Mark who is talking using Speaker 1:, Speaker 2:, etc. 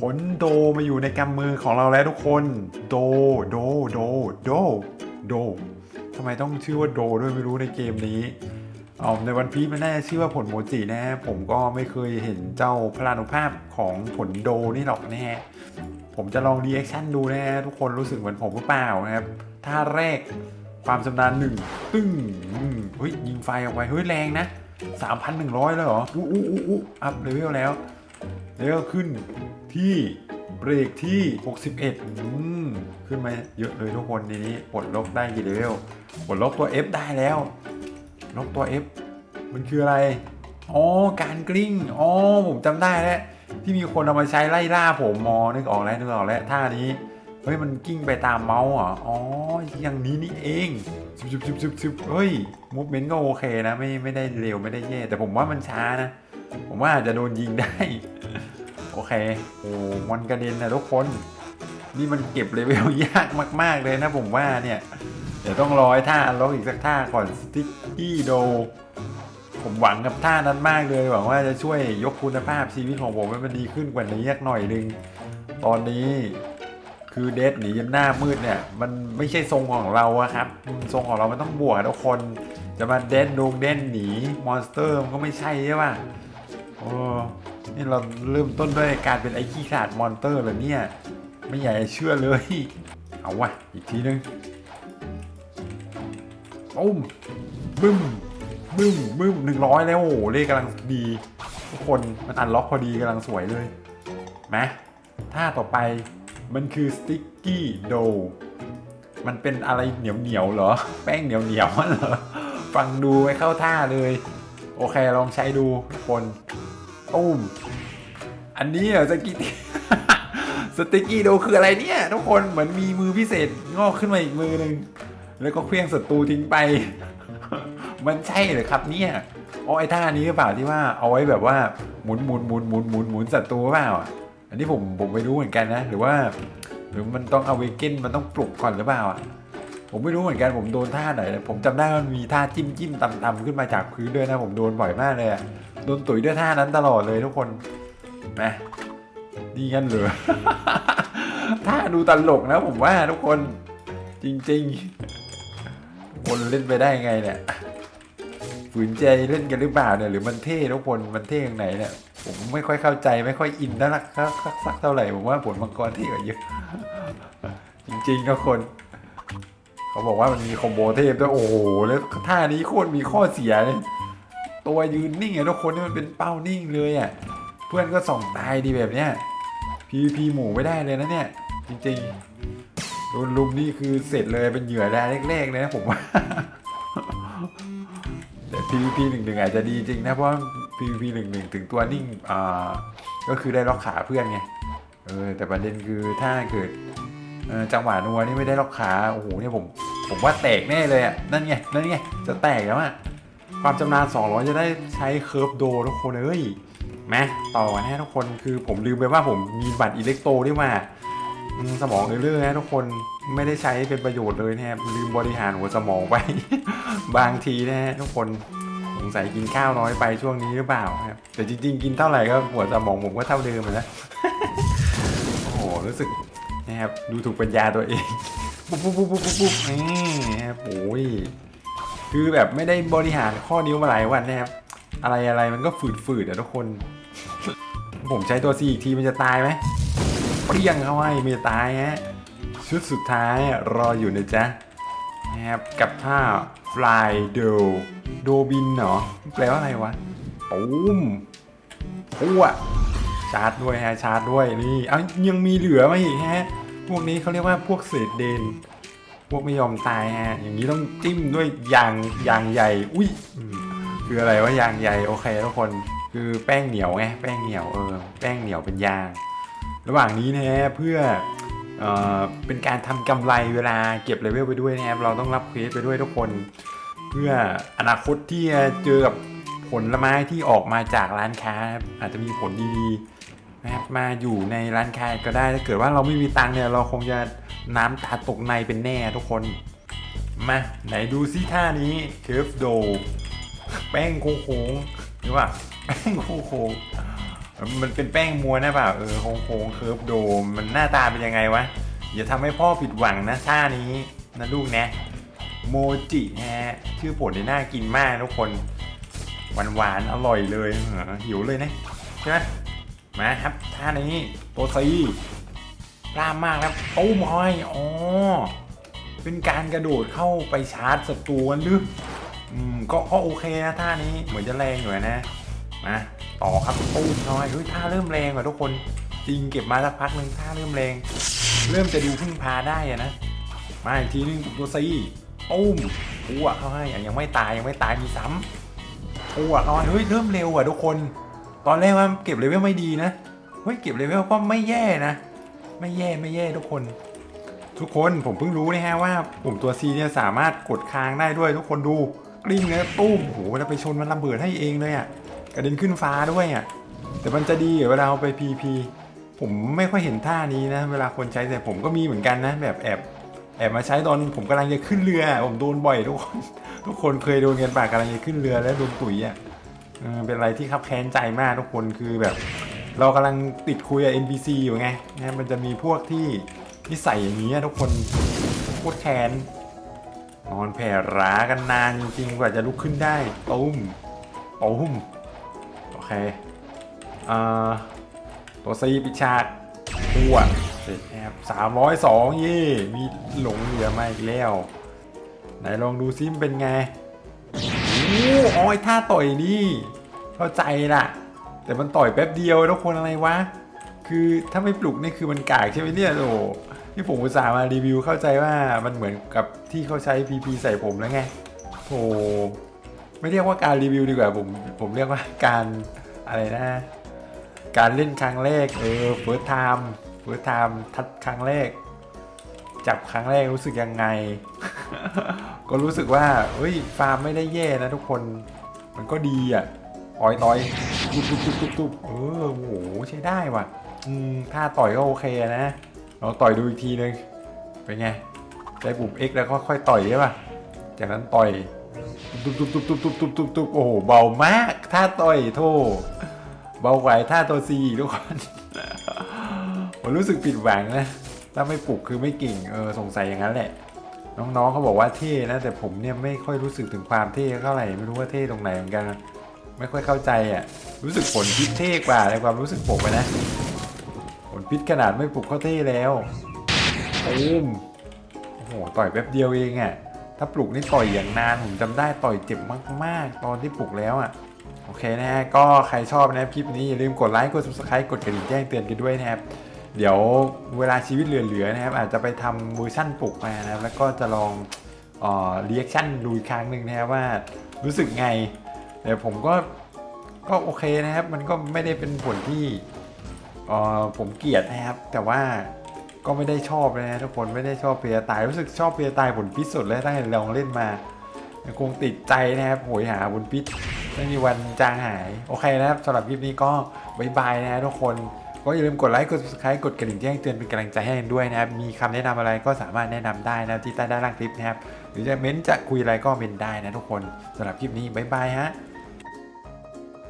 Speaker 1: ผลโดมาอยู่ในกำมือของเราแล้วทุกคน โด โด โด โด โด ทำไมต้องชื่อว่าโดด้วยไม่รู้ในเกมนี้เอในวันพีมันน่าจะชื่อว่าผลโมจินะฮะ ผมก็ไม่เคยเห็นเจ้าพลานุภาพของผลโดนี่หรอกนะฮะ ผมจะลองรีแอคชั่นดูนะฮะทุกคนรู้สึกเหมือนผมหรือเปล่านะครับ ท่าแรกความชำนาญหนึ่งตึ้งเฮ้ยยิงไฟออกไปเฮ้ยแรงนะ 3,100 แล้วเหรออู้อู้อู้อู้อัพเลเวลแล้ว แล้วขึ้นที่เบรกที่ 61อืมขึ้นมาเยอะเลยทุกคนทีนี้ปลดล็อกได้กี่เลเวลปลดล็อกตัว F ได้แล้วล็อกตัว F มันคืออะไร อ๋อ การกลิ้ง อ๋อ ผมจำได้แล้ว ที่มีคนเอามาใช้ไล่ล่าผมมอ นึกออกแล้วนึกออกแล้วท่านี้ เฮ้ย มันกิ้งไปตามเมาส์เหรออ๋อ อย่างนี้นี่เองซึบซึบซึบซึบซึบเฮ้ยมูฟเมนต์ก็โอเคนะ ไม่ ไม่ได้เร็ว ไม่ได้แย่ แต่ผมว่ามันช้านะ ผมว่าอาจจะโดนยิงได้ โอเค โอ้มันกระเด็นนะทุกคน นี่มันเก็บเลเวลยากมาก ๆเลยนะผมว่าเนี่ย เดี๋ยวต้องรอให้ท่าล็อกอีกสักท่าก่อนสติ๊กกี้โด ผมหวังกับท่านั้นมากเลยหวังว่าจะช่วยยกคุณภาพชีวิตของผมให้มันดีขึ้นกว่านี้สักหน่อยหนึง ตอนนี้คือเดดหนียันหน้ามืดเนี่ย มันไม่ใช่ทรงของเราอะครับทรงของเรามันต้องบวกทุกคน จะมาเดนดงเดนหนีมอนสเตอร์มันก็ไม่ใช่ใช่ป่ะ โอ้นี่เราเริ่มต้นด้วยการเป็นไอ้ขี้ขาดมอนเตอร์เลยเนี่ย ไม่อยากจะเชื่อเลย เอาวะอีกทีนึงปุ้มบึ้มบึ้มบึ้มหนึ่งร้อยแล้วโอ้โหเลขกำลังดีทุกคนมันอันล็อกพอดีกำลังสวยเลยมาท่าต่อไปมันคือสติ๊กกี้โดมันเป็นอะไรเหนียวเหนียวเหรอ แป้งเหนียวเหนียวเหรอ ฟังดูไม่เข้าท่าเลย โอเคลองใช้ดูทุกคน ตุ้มอันนี้เหรอสติ๊กสติกกี้โดคืออะไรเนี่ยทุกคนเหมือนมีมือพิเศษงอกขึ้นมาอีกมือหนึ่งแล้วก็เคลื่องศัตรูทิ้งไป มันใช่เหรือครับเนี่ยอ๋อไอ้ท่านี้หรือเปล่าที่ว่าเอาไว้แบบว่าหมุนหมุนหมุนหมุนหมุนหมุนศัตรูหรือเปล่าอันนี้ผมผมไม่รู้เหมือนกันนะ หรือว่า หรือมันต้องเอาเวกินมันต้องปลุกก่อนหรือเปล่าอะผมไม่รู้เหมือนกันผมโดนท่าไหนเลยผมจำได้ว่ามันมีท่าจิ้มจิ้มต่ำขึ้นมาจากพื้นด้วยนะ ผมโดนบ่อยมากเลยอะ โดนตุ๋ยด้วยท่านั้นตลอดเลยทุกคนนะดีกันเหรอท่าดูตลกนะผมว่าทุกคน จริงๆ คนเล่นไปได้ไงเนี่ยฝืนใจเล่นกันหรือเปล่าเนี่ยหรือมันเท่ทุกคนมันเท่ยังไหนเนี่ยผมไม่ค่อยเข้าใจไม่ค่อยอินนะสักสักสักเท่าไหร่ผมว่าผลมังกรเท่กว่าเยอะ จริงๆทุกคน เขาบอกว่ามันมีคอมโบเทพด้วยโอ้โหแล้วท่านี้โคตรมีข้อเสียเลย ตัวยืนนิ่งอะทุกคนนี่มันเป็นเป้านิ่งเลยอะเพื่อนก็ส่องตายดีแบบเนี้ย PVP หมูไม่ได้เลยนะเนี่ย จริงๆโดนลุมนี่คือเสร็จเลยเป็นเหยื่อรแรกๆเลยนะผมว่าแต่ PVP หนึ่งหนึ่งอาจจะดีจริงนะ เพราะ PVP หนึ่งหนึ่งถึงตัวนิ่งอ่าก็คือได้ล็อกขาเพื่อนไงเออแต่ประเด็นคือถ้าเกิดจังหวะนัวนี่ไม่ได้ล็อกขาโอ้โหเนี่ยผมผมว่าแตกแน่เลยอะนั่นไงนั่นไงจะแตกแล้วอะ ความจำนาญ200 จะได้ใช้เคิร์ฟโดทุกคนเอ้ยมต่อนะทุกคนคือผมลืมไปว่าผมมีบัตรอิเล็กโตด้วยมาสมองเรื่อยๆนะทุกคนไม่ได้ใช้เป็นประโยชน์เลยนะครับลืมบริหารหัวสมองไป บางทีนะฮะทุกคนสงสัยกินข้าวน้อยไปช่วงนี้หรือเปล่าครับแต่จริง ๆ กินเท่าไหร่ก็หัวสมองผมก็เท่าเดิมเลยนะโอ้โหรู้สึกนะครับดูถูกปัญญาตัวเองปุ๊บปุ๊บปุ๊บปุ๊บปุ๊บปุ๊บนี่นะครับโอ้ย คือแบบไม่ได้บริหารข้อนิ้วมาหลายวันนะครับ อะไรอะไรมันก็ฝืดๆอะทุกคน ผมใช้ตัวซีอีกทีมันจะตายไหมเปรี้ยงเข้าให้ม่ตายฮะชุดสุดท้ายรออยู่นะจ๊ะนะครับกับท่า fly do โดบินเหรอแปลว่าอะไรวะปุ้มพัวชาร์จด้วยฮะชาร์จด้วยนี่เอายังมีเหลือมาอีกฮะ พวกนี้เขาเรียกว่าพวกเศษเดน พวกไม่ยอมตายฮะ อย่างนี้ต้องจิ้มด้วยยางยางใหญ่ อุ้ย คืออะไรว่ายางใหญ่โอเคทุกคน คือแป้งเหนียวไง แป้งเหนียวเออ แป้งเหนียวเป็นยาง ระหว่างนี้นะฮะเพื่อเอ่อเป็นการทำกำไรเวลาเก็บเลเวลไปด้วยนะครับ เราต้องรับเควสไปด้วยทุกคน เพื่ออนาคตที่จะเจอกับผลไม้ที่ออกมาจากร้านค้าอาจจะมีผลดีๆ นะครับมาอยู่ในร้านค้าก็ได้ถ้าเกิดว่าเราไม่มีตังค์เนี่ยเราคงจะน้ำตาตกในเป็นแน่ทุกคน มาไหนดูซิท่านี้เคฟโด แป้งโค้งๆหรือว่าแป้งโค้งๆมันเป็นแป้งม้วนนะเปล่าเออโค้งโค้งเคิร์ฟโดมมันหน้าตาเป็นยังไงวะอย่าทำให้พ่อผิดหวังนะท่านี้นะลูกนะโมจินะฮะชื่อผลนี่น่ากินมากทุกคนหวานๆอร่อยเลยหิวเลยนะใช่ไหม มาครับท่านี้ตัวซีกล้ามมากครับตู้มอยอ๋อเป็นการกระโดดเข้าไปชาร์จศัตรูกันหรืออืมก็ก็โอเคนะท่านี้เหมือนจะแรงอยู่นะมาต่อครับตู้มน้อยเฮ้ยท่าเริ่มแรงว่ะทุกคนจริงเก็บมาสักพักหนึ่งท่าเริ่มแรง เริ่มจะดูพึ่งพาได้อะนะมาอีกทีนึงตัวซีตุ้มอ้วกเข้าให้อยังไม่ตายยังไม่ตายมีซ้ำอ้วกเข้าให้เฮ้ยเริ่มเร็วอะทุกคน ตอนแรกว่าเก็บเลเวลไม่ดีนะเฮ้ยเก็บเลเวลก็ไม่แย่นะ ไม่แย่ไม่แย่ทุกคน ทุกคนผมเพิ่งรู้นะฮะว่าปุ่มตัว C เนี่ยสามารถกดค้างได้ด้วยทุกคนดูกลิ้งนะตุ้มโอ้โหเวไปชนมันระเบิดให้เองเลยอะกระเด็นขึ้นฟ้าด้วยอะแต่มันจะดีเวลาเอาไป PP ผมไม่ค่อยเห็นท่านี้นะ เวลาคนใช้แต่ผมก็มีเหมือนกันนะ แบบแอบแอบมาใช้ตอนผมกำลังจะขึ้นเรือ ผมโดนบ่อยทุกคน ทุกคนเคยโดนเงินปากกำลังจะขึ้นเรือแล้วโดนตุ๋ยอะ เป็นอะไรที่คับแค้นใจมากทุกคนคือแบบ เรากำลังติดคุยกับ NPC อยู่ไงนะมันจะมีพวกที่ที่ใส่อย่างนี้ทุกคนโคตรแค้นนอนแผ่ร้ากันนานจริงๆกว่าจะลุกขึ้นได้ตุ้มตุ้มโอเคอ่าตัวซีปิดฉากตัวเสร็จนะครับสามร้อยสองยี่มีหลงเหลือมาอีกแล้ว ไหนลองดูซิมเป็นไง อ้โหอ๋อไอ้ท่าต่อยนี่เข้าใจละแต่มันต่อยแป๊บเดียวทุกคนอะไรวะ คือถ้าไม่ปลุกนี่คือมันกากใช่ไหมเนี่ยโอ้ที่ผมอุตส่าห์มารีวิวเข้าใจว่ามันเหมือนกับที่เขาใช้ PP ใส่ผมแล้วไงโอ้ไม่เรียกว่าการรีวิวดีกว่าผมผมเรียกว่าการอะไรนะ การเล่นครั้งแรกเออเฟิร์สไทม์เฟิร์สไทม์ทัดครั้งแรก จับครั้งแรกรู้สึกยังไง ก็รู้สึกว่าเฮ้ยฟาร์มไม่ได้แย่นะทุกคน มันก็ดีอะต่อยต่อยตุ๊บตุ๊บตุ๊บตุ๊บตุ๊บเออโอ้โหใช้ได้ว่ะ อืมถ้าต่อยก็โอเคนะเราต่อยดูอีกทีนึงเป็นไงใช้ปุ่ม X แล้วก็ค่อยต่อยใช่ป่ะจากนั้นต่อยตุ๊บตุ๊บตุ๊บตุ๊บตุ๊บตุ๊บตุ๊บตุ๊บโอ้โหเบามากถ้าต่อยโทษเบาไหวท่าตัวซีทุกคนผมรู้สึกผิดหวังนะถ้าไม่ปลุกคือไม่เก่งเออสงสัยอย่างนั้นแหละ น้องๆเขาบอกว่าเท่นะ แต่ผมเนี่ยไม่ค่อยรู้สึกถึงความเท่เท่าไหร่ไม่รู้ว่าเท่ตรงไหนเหมือนกัน ไม่ค่อยเข้าใจอะรู้สึกผลพิษเท่กว่าในความรู้สึกผมนะผลพิษขนาดไม่ปลุกก็เท่แล้วตูมโอ้โหต่อยแป๊บเดียวเองอะถ้าปลุกนี่ต่อยอย่างนานผมจำได้ต่อยเจ็บมากๆ ตอนที่ปลุกแล้วอะโอเคนะฮะก็ใครชอบนะครับคลิปนี้อย่าลืมกดไลค์กด subscribe กดกระดิ่งแจ้งเตือนกันด้วยนะครับ เดี๋ยวเวลาชีวิตเหลือๆนะครับ อาจจะไปทำเวอร์ชั่นปลุกมานะครับ แล้วก็จะลองเอ่อรีแอคชั่นดูอีกครั้งหนึ่งนะครับว่ารู้สึกไงแต่ผมก็ก็โอเคนะครับ มันก็ไม่ได้เป็นผลที่เอ่อผมเกลียดนะครับ แต่ว่าก็ไม่ได้ชอบเลยนะทุกคนไม่ได้ชอบเปียตายรู้สึกชอบเปียตายผลพิษสุดเลยตั้งแต่ลองเล่นมาคงติดใจนะครับโหยหาบนพิษไม่มีวันจางหาย โอเคนะครับสำหรับคลิปนี้ก็บายบายนะทุกคน ก็อย่าลืมกดไลค์กด subscribe กดกระดิ่งแจ้งเตือนเป็นกำลังใจให้ด้วยนะครับ มีคำแนะนำอะไรก็สามารถแนะนำได้นะที่ใต้ด้านล่างคลิปนะครับ หรือจะเม้นจะคุยอะไรก็เม้นได้นะทุกคนสำหรับคลิปนี้บายบายฮะ